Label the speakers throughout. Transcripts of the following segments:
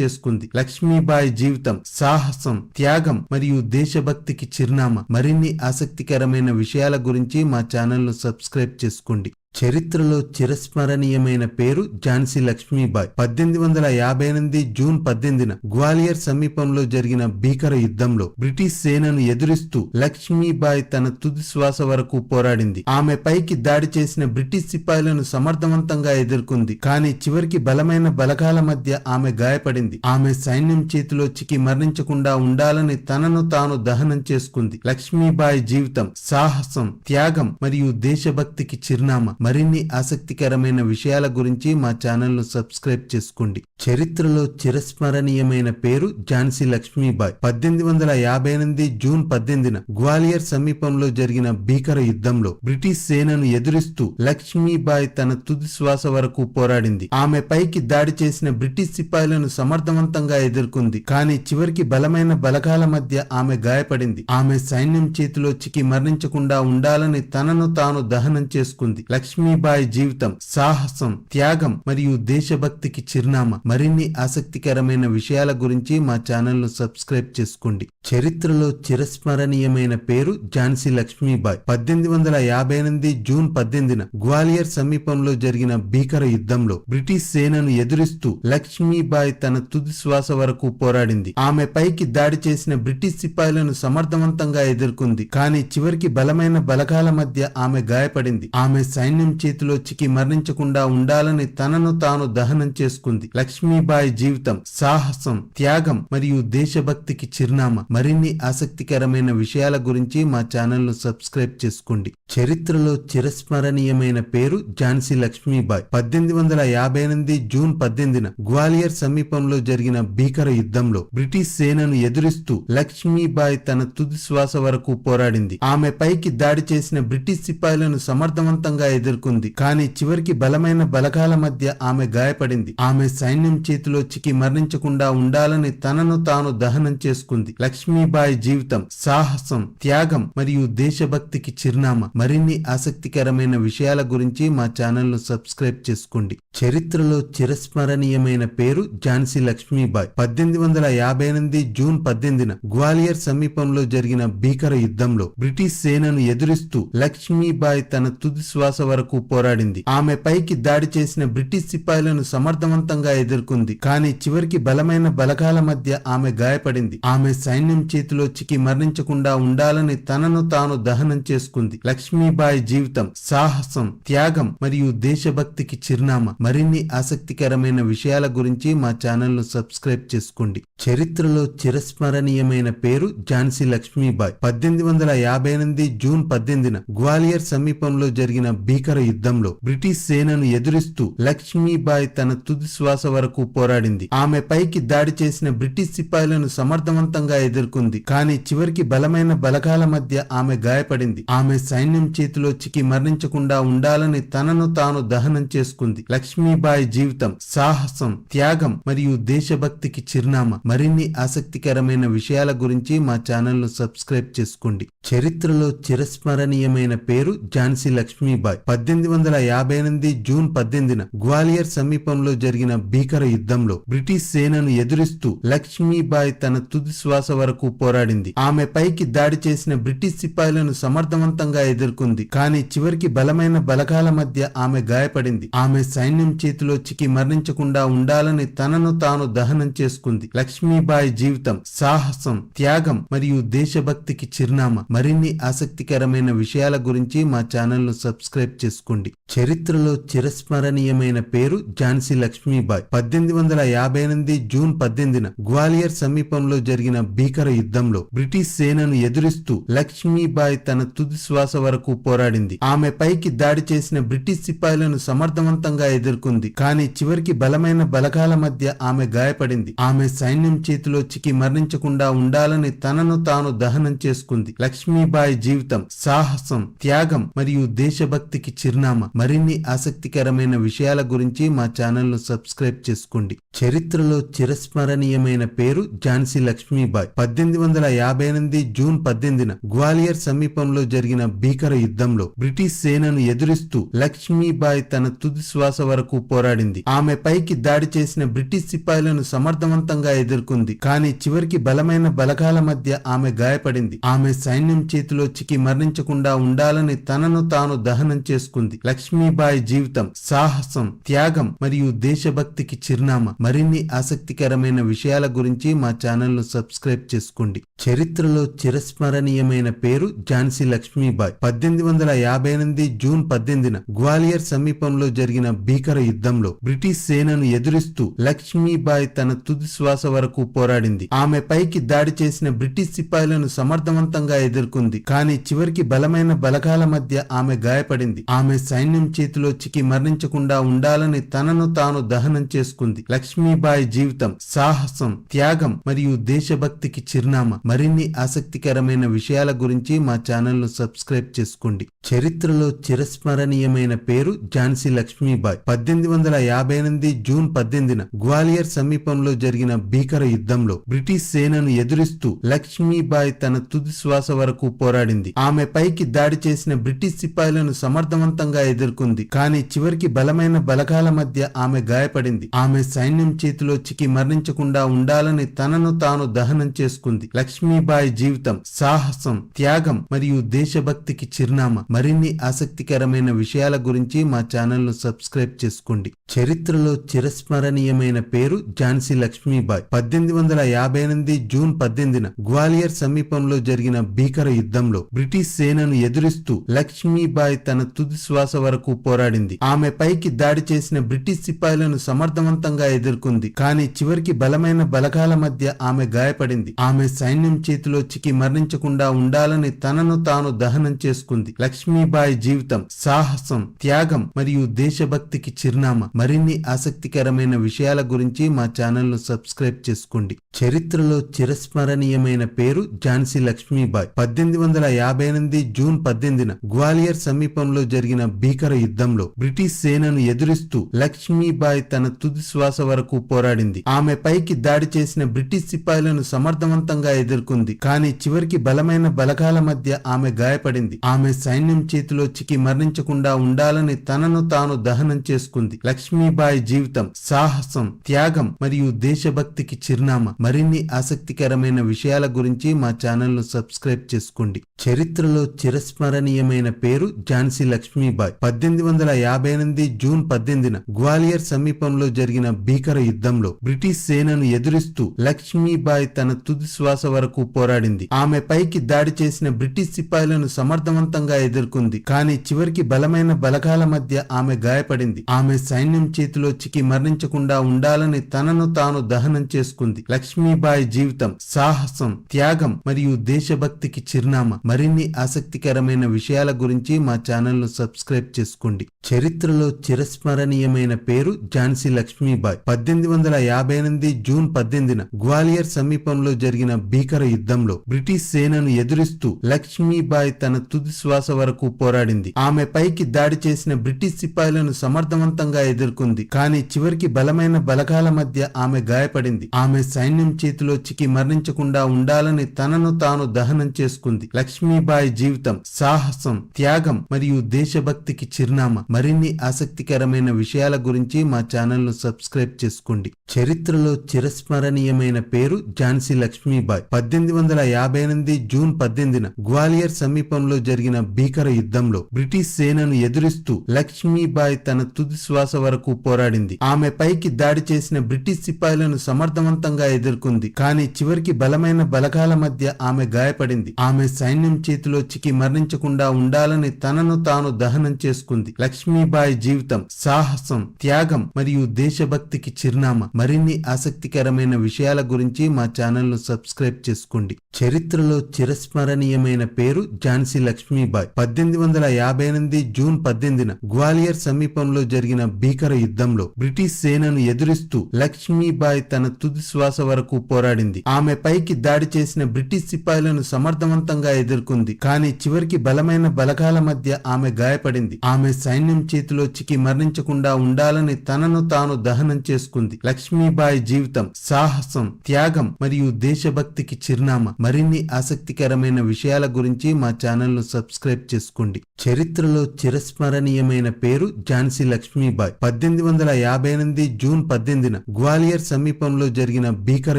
Speaker 1: చేసుకుంది. లక్ష్మీబాయి జీవితం సాహసం త్యాగం మరియు దేశభక్తికి చిరునామా. మరిన్ని ఆసక్తికరమైన విషయాల గురించి మా ఛానల్ను సబ్స్క్రైబ్ చేసుకోండి. చరిత్రలో చిరస్మరణీయమైన పేరు ఝాన్సీ లక్ష్మీబాయ్. పద్దెనిమిది వందల యాభై ఎనిమిది జూన్ పద్దెనిమిదిన గ్వాలియర్ సమీపంలో జరిగిన భీకర యుద్ధంలో బ్రిటిష్ సేనను ఎదురిస్తూ లక్ష్మీబాయ్ తన తుది శ్వాస వరకు పోరాడింది. ఆమె పైకి దాడి చేసిన బ్రిటిష్ సిపాయిలను సమర్థవంతంగా ఎదుర్కొంది. కానీ చివరికి బలమైన బలగాల మధ్య ఆమె గాయపడింది. ఆమె సైన్యం చేతిలో చికి మరణించకుండా ఉండాలని తనను తాను దహనం చేసుకుంది. లక్ష్మీబాయి జీవితం సాహసం త్యాగం మరియు దేశభక్తికి చిరునామా. మరిన్ని ఆసక్తికరమైన విషయాల గురించి మా ఛానల్ను సబ్స్క్రైబ్ చేసుకోండి. చరిత్రలో చిరస్మరణీయమైన పేరు ఝాన్సీ లక్ష్మీబాయ్. పద్దెనిమిది వందల యాభై ఎనిమిది జూన్ పద్దెనిమిదిన గ్వాలియర్ సమీపంలో జరిగిన భీకర యుద్ధంలో బ్రిటిష్ సేనను ఎదురిస్తూ లక్ష్మీబాయ్ తన తుది శ్వాస వరకు పోరాడింది. ఆమె పైకి దాడి చేసిన బ్రిటిష్ సిపాయిలను సమర్థవంతంగా ఎదుర్కొంది. కానీ చివరికి బలమైన బలగాల మధ్య ఆమె గాయపడింది. ఆమె సైన్యం చేతిలో చికి మరణించకుండా ఉండాలని తనను తాను దహనం చేసుకుంది. లక్ష్మీబాయి జీవితం సాహసం త్యాగం మరియు దేశభక్తికి చిరునామా. మరిన్ని ఆసక్తికరమైన విషయాల గురించి మా ఛానల్ను సబ్స్క్రైబ్ చేసుకోండి. చరిత్రలో చిరస్మరణీయమైన పేరు ఝాన్సీ లక్ష్మీబాయి పద్దెనిమిది వందల యాభై ఎనిమిది జూన్ పద్దెనిమిదిన గ్వాలియర్ సమీపంలో జరిగిన భీకర యుద్ధంలో బ్రిటిష్ సేనను ఎదురిస్తూ లక్ష్మీబాయి తన తుది శ్వాస వరకు పోరాడింది. ఆమె పైకి దాడి చేసిన బ్రిటిష్ సిపాయిలను సమర్థవంతంగా ఎదుర్కొంది. కానీ చివరికి బలమైన బలగాల మధ్య ఆమె గాయపడింది. ఆమె సైన్యం చేతిలో చికి మరణించకుండా ఉండాలని తనను తాను దహనం చేసుకుంది. లక్ష్మీబాయి జీవితం సాహసం త్యాగం మరియు దేశభక్తికి చిరునామా. మరిన్ని ఆసక్తికరమైన విషయాల గురించి మా ఛానల్ను సబ్స్క్రైబ్ చేసుకోండి. చరిత్రలో చిరస్మరణీయమైన పేరు ఝాన్సీ లక్ష్మీబాయి. పద్దెనిమిది వందల యాభై ఎనిమిది జూన్ పద్దెనిమిదిన గ్వాలియర్ సమీపంలో జరిగిన భీకర యుద్ధంలో బ్రిటిష్ సేనను ఎదురిస్తూ లక్ష్మీబాయి తన తుది శ్వాస వరకు పోరాడింది. ఆమె పైకి దాడి చేసిన బ్రిటిష్ సిపాయిలను సమర్థవంతంగా ఎదుర్కొంది. కానీ చివరికి బలమైన బలగాల మధ్య ఆమె గాయపడింది. ఆమె సైన్యం చేతిలో చికి మరణించకుండా ఉండాలని తనను తాను దహనం చేసుకుంది. లక్ష్మీబాయి జీవితం సాహసం త్యాగం మరియు దేశభక్తికి చిరునామా. మరిన్ని ఆసక్తికరమైన విషయాల గురించి మా ఛానల్ను సబ్స్క్రైబ్ చేసుకోండి. చరిత్రలో చిరస్మరణీయమైన పేరు ఝాన్సీ లక్ష్మీబాయి. పద్దెనిమిది వందల యాభై ఎనిమిది జూన్ పద్దెనిమిదిన గ్వాలియర్ సమీపంలో జరిగిన భీకర యుద్ధంలో బ్రిటిష్ సేనను ఎదురిస్తూ లక్ష్మీబాయి తన తుది శ్వాస వరకు పోరాడింది. ఆమె పైకి దాడి చేసిన బ్రిటిష్ సిపాయిలను సమర్థవంతంగా ఎదుర్కొంది. కానీ చివరికి బలమైన బలగాల మధ్య ఆమె గాయపడింది. ఆమె సైన్యం చేతిలో చికి మరణించకుండా ఉండాలని తనను తాను దహనం చేసుకుంది. లక్ష్మీబాయి జీవితం సాహసం త్యాగం మరియు దేశభక్తికి చిరునామా. మరిన్ని ఆసక్తికరమైన విషయాల గురించి మా ఛానల్ను సబ్స్క్రైబ్ చేసుకోండి. చరిత్రలో చిరస్మరణీయమైన పేరు ఝాన్సీ లక్ష్మీబాయి. పద్దెనిమిది వందల యాభై ఎనిమిది జూన్ పద్దెనిమిదిన గ్వాలియర్ సమీపంలో జరిగిన భీకర యుద్ధంలో బ్రిటిష్ సేనను ఎదురిస్తూ లక్ష్మీబాయి తన తుది శ్వాస వరకు పోరాడింది. ఆమె పైకి దాడి చేసిన బ్రిటిష్ సిపాయిలను సమర్థవంతంగా ఎదుర్కొంది. కానీ చివరికి బలమైన బలగాల మధ్య ఆమె గాయపడింది. ఆమె సైన్యం చేతిలో చికి మరణించకుండా ఉండాలని తనను తాను దహనం చేసుకుంది. లక్ష్మీబాయి జీవితం సాహసం త్యాగం మరియు దేశభక్తికి చిరునామా. మరిన్ని ఆసక్తికరమైన విషయాల గురించి మా ఛానల్ను సబ్స్క్రైబ్ చేసుకోండి. చరిత్రలో చిరస్మరణీయమైన పేరు ఝాన్సీ లక్ష్మీబాయి. పద్దెనిమిది వందల యాభై ఎనిమిది జూన్ పద్దెనిమిదిన గ్వాలియర్ సమీపంలో జరిగిన భీకర యుద్ధంలో బ్రిటిష్ సేనను ఎదురిస్తూ లక్ష్మీబాయి తన తుది శ్వాస వరకు పోరాడింది. ఆమె పైకి దాడి చేసిన బ్రిటిష్ సిపాయిలను సమర్థవంతంగా ఎదుర్కొంది. కానీ చివరికి బలమైన బలగాల మధ్య ఆమె గాయపడింది. ఆమె సైన్యం చేతిలో చికి మరణించకుండా ఉండాలని తనను తాను దహనం చేసుకుంది. లక్ష్మీబాయి జీవితం సాహసం త్యాగం మరియు దేశభక్తికి చిరునామా. మరిన్ని ఆసక్తికరమైన విషయాల గురించి మా ఛానల్ను సబ్స్క్రైబ్ చేసుకోండి. చరిత్రలో చిరస్మరణీయమైన పేరు ఝాన్సీ లక్ష్మీబాయి. పద్దెనిమిది వందల యాభై ఎనిమిది జూన్ పద్దెనిమిదిన గ్వాలియర్ సమీపంలో జరిగిన భీకర యుద్ధంలో బ్రిటిష్ సేనను ఎదురిస్తూ లక్ష్మీబాయి తన తుది శ్వాస వరకు పోరాడింది. ఆమె పైకి దాడి చేసిన బ్రిటిష్ సిపాయిలను సమర్థవంతంగా ఎదుర్కొంది. కానీ చివరికి బలమైన బలగాల మధ్య ఆమె గాయపడింది. ఆమె సైన్యం చేతిలో చికి మరణించకుండా ఉండాలని తనను తాను దహనం చేసుకుంది. లక్ష్మీబాయి జీవితం సాహసం త్యాగం మరియు దేశభక్తికి చిరునామా. మరిన్ని ఆసక్తికరమైన విషయాల గురించి మా ఛానల్ను సబ్స్క్రైబ్ చేసుకోండి. చరిత్రలో చిరస్మరణీయమైన పేరు ఝాన్సీ లక్ష్మీబాయ్. పద్దెనిమిది వందల యాభై ఎనిమిది జూన్ పద్దెనిమిదిన గ్వాలియర్ సమీపంలో జరిగిన భీకర యుద్ధంలో బ్రిటిష్ సేనను ఎదురిస్తూ లక్ష్మీబాయ్ తన తుది శ్వాస వరకు పోరాడింది. ఆమె పైకి దాడి చేసిన బ్రిటిష్ సిపాయిలను సమర్థవంతంగా ఎదుర్కొంది. కానీ చివరికి బలమైన బలగాల మధ్య ఆమె గాయపడింది. ఆమె సైన్యం చేతిలో చికి మరణించకుండా ఉండాలని తనను తాను దహనం చేసుకుంది లక్ష్మీబాయి జీవితం సాహసం త్యాగం మరియు దేశభక్తికి చిరునామా. మరిన్ని ఆసక్తికరమైన విషయాల గురించి మా ఛానల్ను సబ్స్క్రైబ్ చేసుకోండి. చరిత్రలో చిరస్మరణీయమైన పేరు ఝాన్సీ లక్ష్మీబాయ్. పద్దెనిమిది వందల యాభై ఎనిమిది జూన్ పద్దెనిమిదిన గ్వాలియర్ సమీపంలో జరిగిన భీకర యుద్ధంలో బ్రిటిష్ సేనను ఎదురిస్తూ లక్ష్మీబాయ్ తన తుది శ్వాస వరకు పోరాడింది. ఆమె పైకి దాడి చేసిన బ్రిటిష్ సిపాయిలను సమర్థవంతంగా ఎదుర్కొంది. కానీ చివరికి బలమైన బలగాల మధ్య ఆమె గాయపడింది. ఆమె సైన్యం చేతిలో చికి మరణించకుండా ఉండాలని తనను తాను దహనం చేసుకుంది. లక్ష్మీబాయి జీవితం సాహసం త్యాగం మరియు దేశభక్తికి చిరునామా. మరిన్ని ఆసక్తికరమైన విషయాల గురించి మా ఛానల్ను సబ్స్క్రైబ్ చేసుకోండి. చరిత్రలో చిరస్మరణీయమైన పేరు ఝాన్సీ లక్ష్మీబాయ్. పద్దెనిమిది వందల యాభై ఎనిమిది జూన్ పద్దెనిమిదిన గ్వాలియర్ సమీపంలో జరిగిన భీకర యుద్ధంలో బ్రిటిష్ సేనను ఎదురిస్తూ లక్ష్మీబాయ్ తన తుది శ్వాస వరకు పోరాడింది. ఆమె పైకి దాడి చేసిన బ్రిటిష్ సిపాయిలను సమర్థవంతంగా ఎదుర్కొంది. కానీ చివరికి బలమైన బలగాల మధ్య ఆమె గాయపడింది. ఆమె సైన్యం చేతిలో చికి మరణించకుండా ఉండాలని తనను తాను దహనం చేసుకుంది. లక్ష్మీబాయి జీవితం సాహసం త్యాగం మరియు దేశభక్తికి చిరునామా. మరిన్ని ఆసక్తికరమైన విషయాల గురించి మా ఛానల్ను సబ్స్క్రైబ్ చేసుకోండి. చరిత్రలో చిరస్మరణీయమైన పేరు ఝాన్సీ లక్ష్మీబాయ్. పద్దెనిమిది వందల యాభై ఎనిమిది జూన్ పద్దెనిమిదిన గ్వాలియర్ సమీపంలో జరిగిన భీకర యుద్ధంలో బ్రిటిష్ సేనను ఎదురిస్తూ లక్ష్మీబాయ్ తన తుది శ్వాస వరకు పోరాడింది. ఆమె పైకి దాడి చేసిన బ్రిటిష్ సిపాయిలను సమర్థవంతంగా ఎదుర్కొంది. కానీ చివరికి బలమైన బలగాల మధ్య ఆమె గాయపడింది. ఆమె సైన్యం చేతిలో చికి మరణించకుండా ఉండాలని తనను తాను దహనం చేసుకుంది. లక్ష్మీబాయి జీవితం సాహసం త్యాగం మరియు దేశభక్తికి చిరునామా. మరిన్ని ఆసక్తికరమైన విషయాల గురించి మా ఛానల్ను సబ్స్క్రైబ్ చేసుకోండి. చరిత్రలో చిరస్మరణీయమైన పేరు ఝాన్సీ లక్ష్మీబాయ్. పద్దెనిమిది వందల యాభై ఎనిమిది జూన్ పద్దెనిమిదిన గ్వాలియర్ సమీపంలో జరిగిన భీకర యుద్ధంలో బ్రిటిష్ సేనను ఎదురిస్తూ లక్ష్మీబాయ్ తన తుది శ్వాస వరకు పోరాడింది. ఆమె పైకి దాడి చేసిన బ్రిటిష్ సిపాయిలను సమర్థవంతంగా ఎదుర్కొంది. కానీ చివరికి బలమైన బలగాల మధ్య ఆమె గాయపడింది. ఆమె సైన్యం చేతిలో చికి మరణించకుండా ఉండాలని తనను తాను దహనం చేసుకుంది. లక్ష్మీబాయి జీవితం సాహసం త్యాగం మరియు దేశభక్తికి చిరునామా. మరిన్ని ఆసక్తికరమైన విషయాల గురించి మా ఛానల్ను సబ్స్క్రైబ్ చేసుకోండి. చరిత్రలో చిరస్మరణీయమైన పేరు ఝాన్సీ లక్ష్మీబాయ్ పద్దెనిమిది వందల యాభై ఎనిమిది జూన్ పద్దెనిమిదిన గ్వాలియర్ సమీపంలో జరిగిన భీకర యుద్ధంలో బ్రిటిష్ సేనను ఎదురిస్తూ లక్ష్మీబాయ్ తన తుది శ్వాస వరకు పోరాడింది. ఆమె పైకి దాడి చేసిన బ్రిటిష్ సిపాయిలను సమర్థవంతంగా ఎదుర్కొంది. కానీ చివరికి బలమైన బలగాల మధ్య ఆమె గాయపడింది. ఆమె సైన్యం చేతిలో చికి మరణించకుండా ఉండాలని తనను తాను దహనం చేసుకుంది. లక్ష్మీబాయి జీవితం సాహసం త్యాగం మరియు దేశభక్తికి చిరునామా. మరిన్ని ఆసక్తికరమైన విషయాల గురించి మా ఛానల్ను సబ్స్క్రైబ్ చేసుకోండి. చరిత్రలో చిరస్మరణీయమైన పేరు ఝాన్సీ లక్ష్మీబాయ్. పద్దెనిమిది వందల యాభై ఎనిమిది జూన్ పద్దెనిమిదిన గ్వాలియర్ సమీపంలో జరిగిన భీకర యుద్ధంలో బ్రిటిష్ సేనను ఎదురిస్తూ లక్ష్మీబాయ్ తన తుది శ్వాస వరకు పోరాడింది. ఆమె పైకి దాడి చేసిన బ్రిటిష్ సిపాయిలను సమర్థవంతంగా ఎదుర్కొంది. కానీ చివరికి బలమైన బలగాల మధ్య ఆమె గాయపడింది. ఆమె సైన్యం చేతిలో చికి మరణించకుండా ఉండాలని తనను తాను దహనం చేసుకుంది. లక్ష్మీబాయి జీవితం సాహసం త్యాగం మరియు దేశభక్తికి చిరునామా. మరిన్ని ఆసక్తికరమైన విషయాల గురించి మా ఛానల్ను సబ్స్క్రైబ్ చేసుకోండి. చరిత్రలో చిరస్మరణీయమైన పేరు ఝాన్సీ లక్ష్మీబాయ్. పద్దెనిమిది వందల యాభై ఎనిమిది జూన్ పద్దెనిమిదిన గ్వాలియర్ సమీపంలో జరిగిన భీకర యుద్ధంలో బ్రిటిష్ సేనను ఎదురిస్తూ లక్ష్మీబాయ్ తన తుది శ్వాస వరకు పోరాడింది. ఆమె పైకి దాడి చేసిన బ్రిటిష్ సిపాయిలను సమర్థవంతంగా ఎదుర్కొంది. కానీ చివరికి బలమైన బలగాల మధ్య ఆమె గాయపడింది. ఆమె సైన్యం చేతిలో చికి మరణించకుండా ఉండాలని తనను తాను దహనం చేసుకుంది. లక్ష్మీబాయి జీవితం సాహసం త్యాగం మరియు దేశభక్తికి చిరునామా. మరిన్ని ఆసక్తికరమైన విషయాల గురించి మా ఛానల్ను సబ్స్క్రైబ్ చేసుకోండి. చరిత్రలో చిరస్మరణీయమైన పేరు ఝాన్సీ లక్ష్మీబాయ్. పద్దెనిమిది వందల యాభై ఎనిమిది జూన్ పద్దెనిమిదిన గ్వాలియర్ సమీపంలో జరిగిన భీకర యుద్ధంలో బ్రిటిష్ సేనను ఎదురిస్తూ లక్ష్మీబాయ్ తన తుది శ్వాస వరకు పోరాడింది. ఆమె పైకి దాడి చేసిన బ్రిటిష్ సిపాయిలను సమర్థవంతంగా ఎదుర్కొంది. కానీ చివరికి బలమైన బలగాల మధ్య ఆమె గాయపడింది. ఆమె సైన్యం చేతిలో చికి మరణించకుండా ఉండాలని తనను తాను దహనం చేసుకుంది. లక్ష్మీబాయి జీవితం సాహసం త్యాగం మరియు దేశభక్తికి చిరునామా. మరిన్ని ఆసక్తికరమైన విషయాల గురించి మా ఛానల్ను సబ్స్క్రైబ్ చేసుకోండి. చరిత్రలో చిరస్మరణీయమైన పేరు ఝాన్సీ లక్ష్మీబాయి. పద్దెనిమిది వందల యాభై ఎనిమిది జూన్ పద్దెనిమిదిన గ్వాలియర్ సమీపంలో జరిగిన భీకర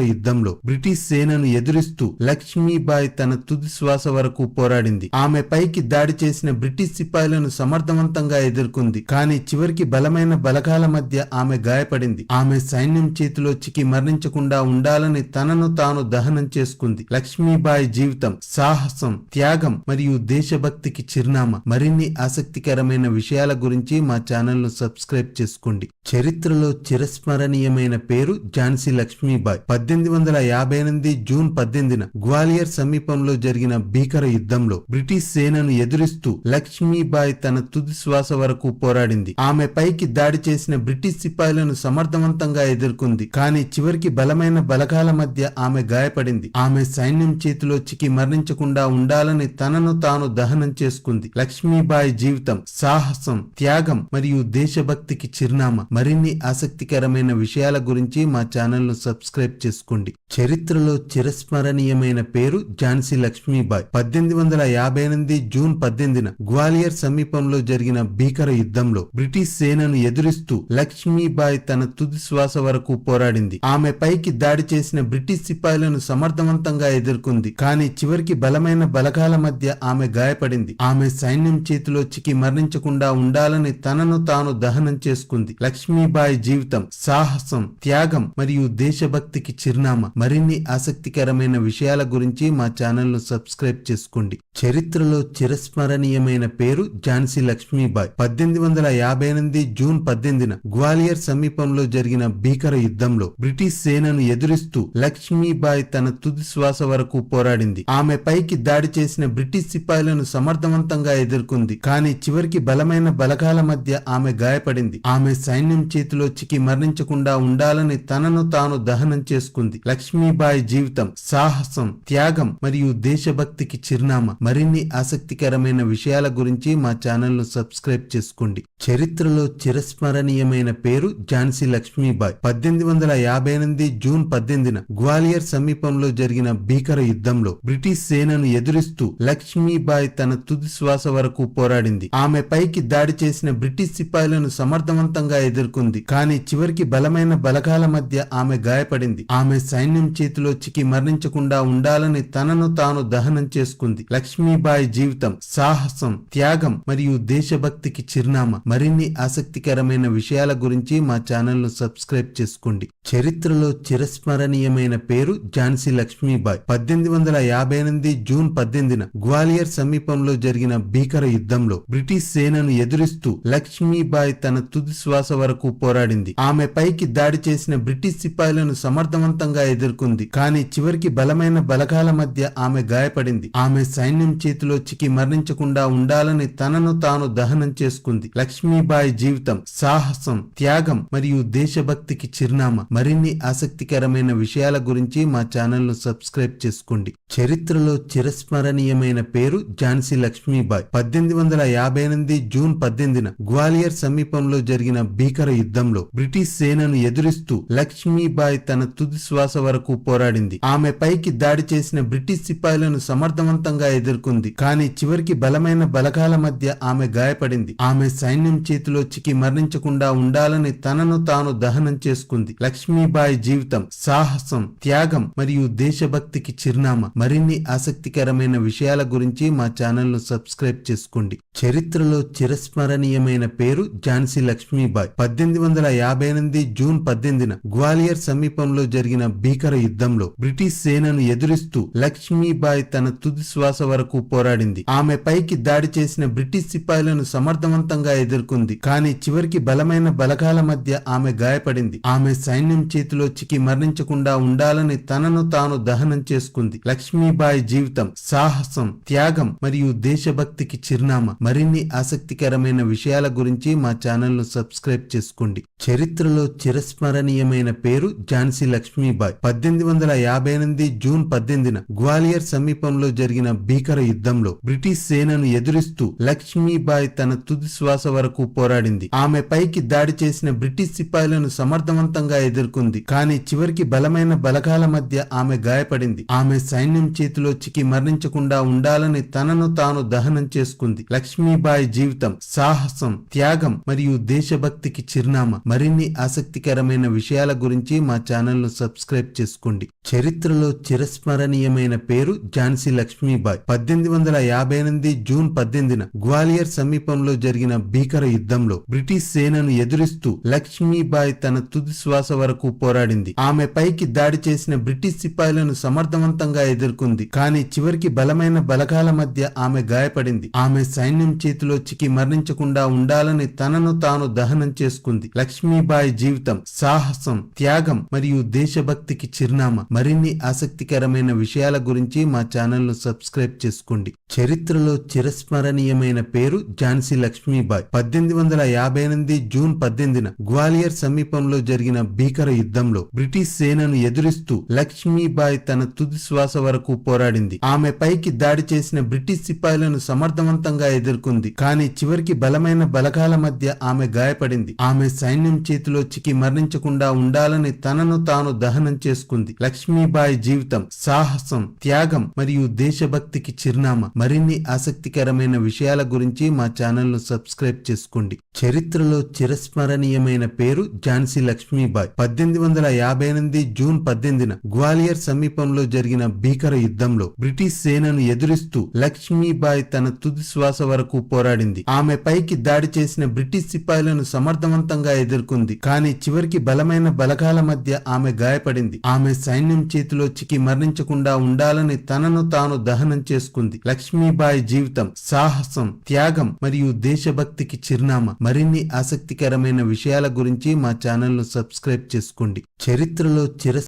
Speaker 1: యుద్ధంలో బ్రిటిష్ సేనను ఎదురిస్తూ లక్ష్మీబాయి తన తుది శ్వాస వరకు పోరాడింది. ఆమె పైకి దాడి చేసిన బ్రిటిష్ సిపాయిలను సమర్థవంతంగా ఎదుర్కొంది. కానీ చివరికి బలమైన బలగాల మధ్య ఆమె గాయపడింది. ఆమె సైన్యం చేతిలో చికి మరణించకుండా ఉండాలని తనను తాను దహనం చేసుకుంది. లక్ష్మీబాయి జీవితం సాహసం త్యాగం మరియు దేశభక్తికి చిరునామా. మరిన్ని ఆసక్తికరమైన విషయాల గురించి మా ఛానల్ను సబ్స్క్రైబ్ చేసుకోండి. చరిత్రలో చిరస్మరణీయమైన పేరు ఝాన్సీ లక్ష్మీబాయి. పద్దెనిమిది వందల యాభై ఎనిమిది జూన్ పద్దెనిమిదిన గ్వాలియర్ సమీపంలో జరిగిన భీకర యుద్ధంలో బ్రిటిష్ సేనను ఎదురిస్తూ లక్ష్మీబాయి లక్ష్మీబాయి తన తుది శ్వాస వరకు పోరాడింది. ఆమె పైకి దాడి చేసిన బ్రిటిష్ సిపాయిలను సమర్థవంతంగా ఎదుర్కొంది. కానీ చివరికి బలమైన బలగాల మధ్య ఆమె గాయపడింది. ఆమె సైన్యం చేతిలో చికి మరణించకుండా ఉండాలని తనను తాను దహనం చేసుకుంది. లక్ష్మీబాయి జీవితం సాహసం త్యాగం మరియు దేశభక్తికి చిరునామా. మరిన్ని ఆసక్తికరమైన విషయాల గురించి మా ఛానల్ను సబ్స్క్రైబ్ చేసుకోండి. చరిత్రలో చిరస్మరణీయమైన పేరు ఝాన్సీ లక్ష్మీబాయి. పద్దెనిమిది వందల యాభై ఎనిమిది జూన్ పద్దెనిమిదిన గ్వాలియర్ సమీపంలో జరిగిన భీకర యుద్ధంలో బ్రిటిష్ సేనను ఎదురిస్తూ లక్ష్మీబాయి తన తుది శ్వాస వరకు పోరాడింది. ఆమె పైకి దాడి చేసిన బ్రిటిష్ సిపాయిలను సమర్థవంతంగా ఎదుర్కొంది. కానీ చివరికి బలమైన బలగాల మధ్య ఆమె గాయపడింది. ఆమె సైన్యం చేతిలో చికి మరణించకుండా ఉండాలని తనను తాను దహనం చేసుకుంది. లక్ష్మీబాయి జీవితం సాహసం త్యాగం మరియు దేశభక్తికి చిరునామా. మరిన్ని ఆసక్తికరమైన విషయాల గురించి మా ఛానల్ను సబ్స్క్రైబ్ చేసుకోండి. చరిత్రలో చిరస్మరణీయమైన పేరు ఝాన్సీ లక్ష్మీబాయ్ పద్దెనిమిది వందల యాభై ఎనిమిది జూన్ పద్దెనిమిదిన గ్వాలియర్ సమీపంలో జరిగిన భీకర యుద్ధంలో బ్రిటిష్ సేనను ఎదురిస్తూ లక్ష్మీబాయ్ తన తుది శ్వాస వరకు పోరాడింది. ఆమె పైకి దాడి చేసిన బ్రిటిష్ సిపాయిలను సమర్థవంతంగా ఎదుర్కొంది. కానీ చివరికి బలమైన బలగాల మధ్య ఆమె గాయపడింది. ఆమె సైన్యం చేతిలో చికి మరణించకుండా ఉండాలని తనను తాను దహనం చేసుకుంది. లక్ష్మీబాయి జీవితం సాహసం త్యాగం మరియు దేశభక్తికి చిరునామా. మరిన్ని ఆసక్తికరమైన విషయాల గురించి మా ఛానల్ను సబ్స్క్రైబ్ చేసుకోండి. చరిత్రలో చిరస్మరణీయమైన పేరు ఝాన్సీ లక్ష్మీబాయ్. పద్దెనిమిది వందల యాభై ఎనిమిది జూన్ పద్దెనిమిదిన గ్వాలియర్ సమీపంలో జరిగిన భీకర యుద్ధంలో బ్రిటిష్ సేనను ఎదురిస్తూ లక్ష్మీబాయ్ తన తుది శ్వాస వరకు పోరాడింది. ఆమె పైకి దాడి చేసిన బ్రిటిష్ సిపాయిలను సమర్థవంతంగా ఎదుర్కొంది. కానీ చివరికి బలమైన బలగాల మధ్య ఆమె గాయపడింది. ఆమె సైన్యం చేతిలో చికి మరణించకుండా ఉండాలని తనను తాను దహనం చేసుకుంది. లక్ష్మీబాయి జీవితం సాహసం త్యాగం మరియు దేశభక్తికి చిరునామా. మరిన్ని ఆసక్తికరమైన విషయాల గురించి మా ఛానల్ను సబ్స్క్రైబ్ చేసుకోండి. చరిత్రలో చిరస్మరణీయమైన పేరు ఝాన్సీ లక్ష్మీబాయ్. పద్దెనిమిది వందల యాభై ఎనిమిది జూన్ పద్దెనిమిదిన గ్వాలియర్ సమీపంలో జరిగిన భీకర యుద్ధంలో బ్రిటిష్ సేనను ఎదురిస్తూ లక్ష్మీబాయ్ తన తుది శ్వాస వరకు పోరాడింది. ఆమె పైకి దాడి చేసిన బ్రిటిష్ సిపాయిలను సమర్థవంతంగా ఎదుర్కొంది. కానీ చివరికి బలమైన బలగాల మధ్య ఆమె గాయపడింది. ఆమె సైన్యం చేతిలో చికి మరణించకుండా ఉండాలని తనను తాను దహనం చేసుకుంది. లక్ష్మీబాయి జీవితం సాహసం త్యాగం మరియు దేశభక్తికి చిరునామా. మరిన్ని ఆసక్తికరమైన విషయాల గురించి మా ఛానల్ను సబ్స్క్రైబ్ చేసుకోండి. చరిత్రలో చిరస్మరణీయమైన పేరు ఝాన్సీ లక్ష్మీబాయి. పద్దెనిమిది వందల యాభై ఎనిమిది జూన్ పద్దెనిమిదిన గ్వాలియర్ సమీపంలో జరిగిన భీకర యుద్ధంలో బ్రిటిష్ సేనను ఎదురిస్తూ లక్ష్మీబాయి తన తుది శ్వాస వరకు పోరాడింది. ఆమె పైకి దాడి చేసిన బ్రిటిష్ సిపాయిలను సమర్థవంతంగా ఎదుర్కొంది. కానీ చివరికి బలమైన బలగాల మధ్య ఆమె గాయపడింది. ఆమె సైన్యం చేతిలో చికి మరణించకుండా ఉండాలని తనను తాను దహనం చేసుకుంది. లక్ష్మీబాయి జీవితం సాహసం త్యాగం మరియు దేశభక్తికి చిరునామా. మరిన్ని ఆసక్తికరమైన విషయాల గురించి మా ఛానల్ను సబ్స్క్రైబ్ చేసుకోండి. చరిత్రలో చిరస్మరణీయమైన పేరు ఝాన్సీ లక్ష్మీబాయి. పద్దెనిమిది వందల యాభై ఎనిమిది జూన్ పద్దెనిమిదిన గ్వాలియర్ సమీపంలో జరిగిన భీకర యుద్ధంలో బ్రిటిష్ సేనను ఎదురిస్తూ లక్ష్మీబాయి తన తుది శ్వాస వరకు పోరాడింది. ఆమె పైకి దాడి చేసిన బ్రిటిష్ సిపాయిలను సమర్థవంతంగా ఎదుర్కొంది. కానీ చివరికి బలమైన బలగాల మధ్య ఆమె గాయపడింది. ఆమె సైన్యం చేతిలో చికి మరణించకుండా ఉండాలని తనను తాను దహనం చేసుకుంది. లక్ష్మీబాయి జీవితం సాహసం త్యాగం మరియు దేశభక్తికి చిరునామా. మరిన్ని ఆసక్తికరమైన విషయాల గురించి మా ఛానల్ను సబ్స్క్రైబ్ చేసుకోండి. చరిత్రలో చిరస్మరణీయమైన పేరు ఝాన్సీ లక్ష్మీబాయి. పద్దెనిమిది వందల యాభై ఎనిమిది జూన్ పద్దెనిమిదిన గ్వాలియర్ సమీపంలో జరిగిన భీకర యుద్ధంలో బ్రిటిష్ సేనను ఎదురిస్తూ లక్ష్మీబాయి తన తుది శ్వాస వరకు పోరాడింది. ఆమె పైకి దాడి చేసిన బ్రిటిష్ సిపాయిలను సమర్థవంతంగా ఎదుర్కొంది. కానీ చివరికి బలమైన బలగాల మధ్య ఆమె గాయపడింది. ఆమె సైన్యం చేతిలో చికి మరణించకుండా ఉండాలని తనను తాను దహనం చేసుకుంది. లక్ష్మీబాయి జీవితం సాహసం త్యాగం మరియు దేశభక్తికి చిరునామా. మరిన్ని ఆసక్తికరమైన విషయాల గురించి మా ఛానల్ను సబ్స్క్రైబ్ చేసుకోండి. చరిత్రలో చిరస్మరణీయమైన పేరు ఝాన్సీ లక్ష్మీబాయి పద్దెనిమిది వందల యాభై ఎనిమిది జూన్ పద్దెనిమిదిన గ్వాలియర్ సమీపంలో జరిగిన భీకర యుద్ధంలో బ్రిటిష్ సేనను ఎదురిస్తూ లక్ష్మీబాయి తన తుది శ్వాస వరకు పోరాడింది. ఆమె పైకి దాడి చేసిన బ్రిటిష్ సిపాయిలను సమర్థవంతంగా ఎదుర్కొంది. కానీ చివరికి బలమైన బలగాల మధ్య ఆమె గాయపడింది. ఆమె సైన్యం చేతిలో చికి మరణించకుండా ఉండాలని తనను తాను దహనం చేసుకుంది. లక్ష్మీబాయి జీవితం సాహసం త్యాగం మరియు దేశభక్తికి చిరునామా. మరిన్ని ఆసక్తికరమైన విషయాల గురించి మా ఛానల్ను సబ్స్క్రైబ్ చేసుకోండి. చరిత్రలో చిరస్మరణీయమైన పేరు ఝాన్సీ లక్ష్మీబాయి. పద్దెనిమిది వందల యాభై ఎనిమిది జూన్ పద్దెనిమిదిన గ్వాలియర్ సమీపంలో జరిగిన భీకర యుద్ధంలో బ్రిటిష్ సేనను ఎదురిస్తూ లక్ష్మీబాయి తన తుది శ్వాస వరకు పోరాడింది. ఆమె పైకి దాడి చేసిన బ్రిటిష్ సిపాయిలను సమర్థవంతంగా ఎదుర్కొంది. కానీ చివరికి బలమైన బలగాల మధ్య ఆమె గాయపడింది. ఆమె సైన్యం చేతిలో చికి మరణించకుండా ఉండాలని తనను తాను దహనం చేసుకుంది. లక్ష్మీబాయి జీవితం సాహసం త్యాగం మరియు దేశభక్తికి చిరునామా. మరిన్ని ఆసక్తికరమైన విషయాలు గురించి మా ఛానల్ను సబ్స్క్రైబ్ చేసుకోండి. చరిత్రలో చిరస్మరణీయమైన పేరు ఝాన్సీ లక్ష్మీబాయ్. పద్దెనిమిది వందల యాభై ఎనిమిది జూన్ పద్దెనిమిదిన గ్వాలియర్ సమీపంలో జరిగిన భీకర యుద్ధంలో బ్రిటిష్ సేనను ఎదురిస్తూ లక్ష్మీబాయ్ తన తుది శ్వాస వరకు పోరాడింది. ఆమె పైకి దాడి చేసిన బ్రిటిష్ సిపాయిలను సమర్థవంతంగా ఎదుర్కొంది. కానీ చివరికి బలమైన బలగాల మధ్య ఆమె గాయపడింది. ఆమె సైన్యం చేతిలో చికి మరణించకుండా ఉండాలని తనను తాను దహనం చేసుకుంది. లక్ష్మీబాయి జీవితం సాహసం. త్యాగం మరియు దేశభక్తికి చిరునామా. మరిన్ని ఆసక్తికరమైన విషయాల గురించి మా ఛానల్ను సబ్స్క్రైబ్ చేసుకోండి. చరిత్రలో చిర